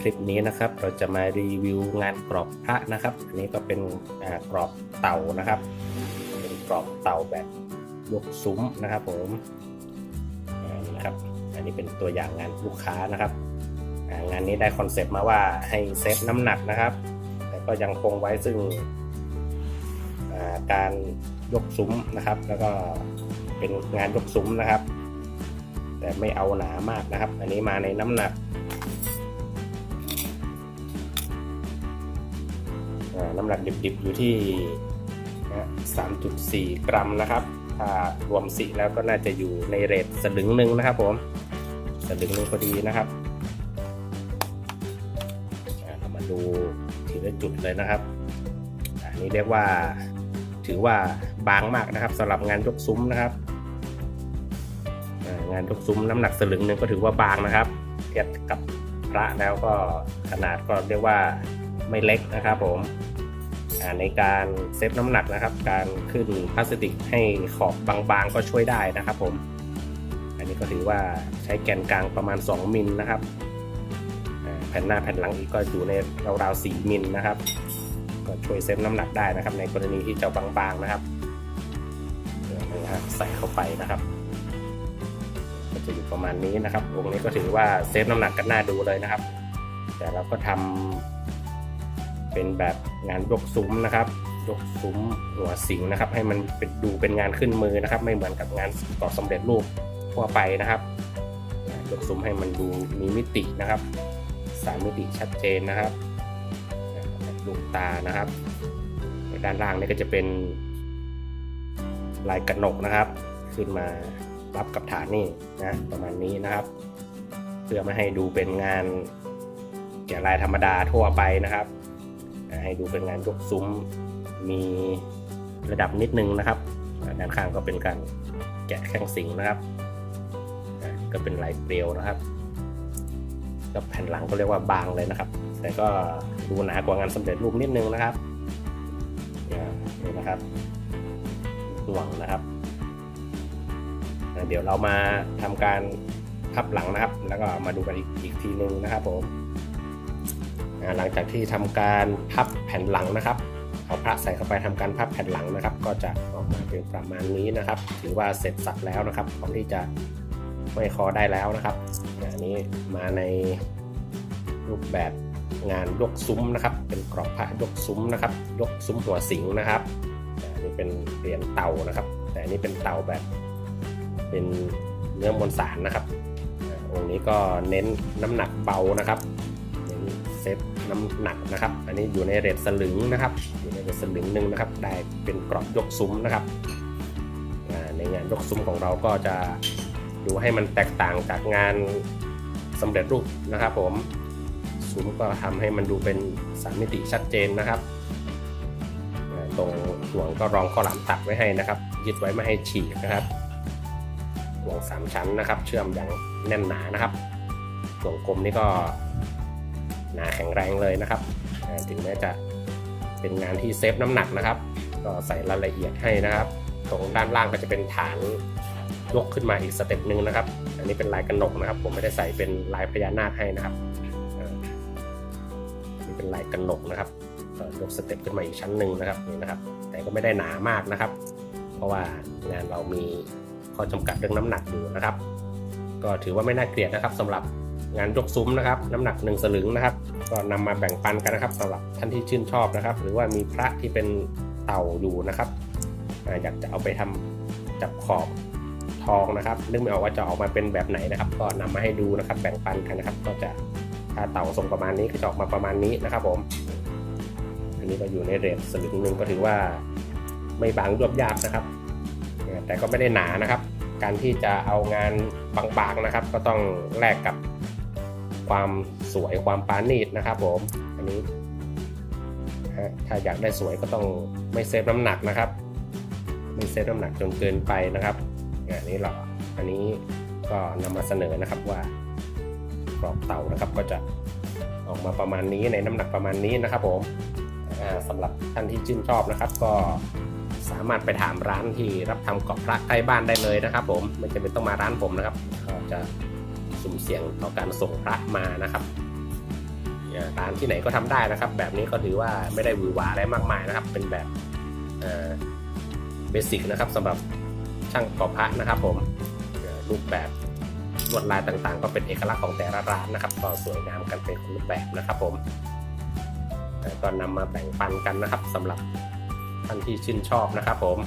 คลิปนี้นะครับ เราจะมารีวิวงานกรอบพระนะครับ อันนี้ก็เป็นกรอบเต่านะครับ เป็นกรอบเต่าแบบยกซุ้มนะครับผมนี่นะครับ อันนี้เป็นตัวอย่างงานลูกค้านะครับ งานนี้ได้คอนเซปต์มาว่าให้เซฟน้ำหนักนะครับ แต่ก็ยังคงไว้ซึ่งการยกซุ้มนะครับ แล้วก็เป็นงานยกซุ้มนะครับ แต่ไม่เอาหนามากนะครับ อันนี้มาในน้ำหนัก น้ำหนักดิบๆอยู่ที่ 3.4 กรัมนะครับ ถ้ารวมสีแล้วก็น่าจะอยู่ในเรทสลึงหนึ่งนะครับผมสลึงหนึ่งพอดีนะครับเรามาดูทีละจุดเลยนะครับ อันนี้เรียกว่าถือว่าบางมากนะครับสำหรับงานยกซุ้มนะครับ งานยกซุ้มน้ำหนักสลึงหนึ่งก็ถือว่าบางนะครับ เทียบกับพระแล้วก็ขนาดก็เรียกว่า ไม่เล็กนะครับผมในการเซฟน้ำหนักนะครับ การขึ้นพลาสติกให้ขอบบางๆก็ช่วยได้นะครับผม อันนี้ก็ถือว่าใช้แกนกลางประมาณ 2 มิลนะครับแผ่นหน้าแผ่นหลังอีกก็อยู่ในราวๆ4มิลนะครับ ก็ช่วยเซฟน้ำหนักได้นะครับ ในกรณีที่จะบางๆนะครับเดี๋ยวนะครับใส่เข้าไปนะครับก็จะอยู่ประมาณนี้นะครับวงนี้ก็ถือว่าเซฟน้ำหนักกันน่าดูเลยนะครับ แต่เราก็ทำ เป็นแบบงานยกซุ้มนะครับ ยกซุ้มหัวสิงนะครับ ให้มันเป็นดูเป็นงานขึ้นมือนะครับ ไม่เหมือนกับงานต่อสำเร็จรูปทั่วไปนะครับยกซุ้มให้มันดูมีมิตินะครับสามมิติชัดเจนนะครับลูกตานะครับด้านล่างนี่ก็จะเป็นลายกระหนกนะครับ ขึ้นมารับกับฐานนี่นะประมาณนี้นะครับ เพื่อไม่ให้ดูเป็นงานแกะลายธรรมดาทั่วไปนะครับ ให้ดูเป็นงานยกซุ้มมีระดับนิดนึงนะครับ ด้านข้างก็เป็นการแกะแข้งสิงนะครับ ก็เป็นลายเปรียวนะครับก็แผ่นหลังก็เรียกว่าบางเลยนะครับ แต่ก็ดูหนากว่างานสำเร็จรูปนิดนึงนะครับนี่นะครับห่วงนะครับ เดี๋ยวเรามาทำการพับหลังนะครับ แล้วก็มาดูกันอีกอีกทีนึงนะครับผม หลังจากที่ทำการพับแผ่นหลังนะครับ เอาพระใส่เข้าไปทำการพับแผ่นหลังนะครับ ก็จะออกมาเป็นประมาณนี้นะครับ ถือว่าเสร็จสับแล้วนะครับพร้อมที่จะไม่คอได้แล้วนะครับอันนี้มาในรูปแบบงานยกซุ้มนะครับ เป็นกรอบพระยกซุ้มนะครับ ยกซุ้มหัวสิงนะครับอันนี้เป็นเหรียญเต่านะครับ แต่อันนี้เป็นเต่าแบบ เป็นเนื้อมวลสารนะครับอ่าองค์นี้ก็เน้นน้ำหนักเบานะครับเน้นเซฟ น้ำหนักนะครับ อันนี้อยู่ในเรทสลึงนะครับ อยู่ในเรทสลึงหนึ่งนะครับ ได้เป็นกรอบยกซุ้มนะครับ ในงานยกซุ้มของเราก็จะดูให้มันแตกต่างจากงานสำเร็จรูปนะครับ ผมซุ้มก็ทำให้มันดูเป็นสามมิติชัดเจนนะครับ ตรงห่วงก็รองข้อหลามตัดไว้ให้นะครับ ยึดไว้ไม่ให้ฉีกนะครับห่วงสามชั้นนะครับ เชื่อมอย่างแน่นหนานะครับห่วงกลมนี่ก็ หนาแข็งแรงเลยนะครับถึงแม้จะเป็นงานที่เซฟน้ำหนักนะครับ ก็ใส่รายละเอียดให้นะครับ ตรงด้านล่างก็จะเป็นฐานยกขึ้นมาอีกสเต็ปหนึ่งนะครับ อันนี้เป็นลายกระหนกนะครับ ผมไม่ได้ใส่เป็นลายพญานาคให้นะครับนี่เป็นลายกระหนกนะครับยกสเต็ปขึ้นมาอีกชั้นหนึ่งนะครับนี่นะครับ แต่ก็ไม่ได้หนามากนะครับ เพราะว่างานเรามีข้อจำกัดเรื่องน้ำหนักอยู่นะครับ ก็ถือว่าไม่น่าเกลียดนะครับสำหรับ งานยกซุ้มนะครับ น้ำหนักหนึ่งสลึงนะครับ ก็นำมาแบ่งปันกันนะครับสำหรับท่านที่ชื่นชอบนะครับ หรือว่ามีพระที่เป็นเต่าอยู่นะครับอยากจะเอาไปทำจับขอบทองนะครับนึกไม่ออกว่าจะออกมาเป็นแบบไหนนะครับ ก็นำมาให้ดูนะครับ แบ่งปันกันนะครับ ก็จะถ้าเต่าทรงประมาณนี้ก็จะออกมาประมาณนี้นะครับ ผม อันนี้ก็อยู่ในเรทสลึงหนึ่งก็ถือว่าไม่บางยวบยาบนะครับ แต่ก็ไม่ได้หนานะครับ การที่จะเอางานบางๆนะครับ ก็ต้องแลกกับ ความสวยความปานีตนะครับผมอันนี้ถ้าอยากได้สวยก็ต้องไม่เซฟน้ำหนักนะครับไม่เซฟน้ำหนักจนเกินไปนะครับอันนี้เราอันนี้ก็นำมาเสนอนะครับว่ากรอบเต่านะครับก็จะออกมาประมาณนี้ในน้ำหนักประมาณนี้นะครับ ผมอ่าสำหรับท่านที่ชื่นชอบนะครับ ก็สามารถไปถามร้านที่รับทำกรอบพระใกล้บ้านได้เลยนะครับ ผมไม่จำเป็นต้องมาร้านผมนะครับ ก็จะ สุ่มเสี่ยงต่อการส่งพระมานะครับอ่าร้านที่ไหนก็ทำได้นะครับ แบบนี้ก็ถือว่าไม่ได้วือหวาอะไรมากมายนะครับ เป็นแบบเบสิกนะครับสำหรับช่างก่อพระนะครับ ผมรูปแบบลวดลายต่างๆ ก็เป็นเอกลักษณ์ของแต่ละร้านนะครับก็สวยงามกันเป็นรูปแบบนะครับผมก็นำมาแบ่งปันกันนะครับสำหรับท่านที่ชื่นชอบนะครับผม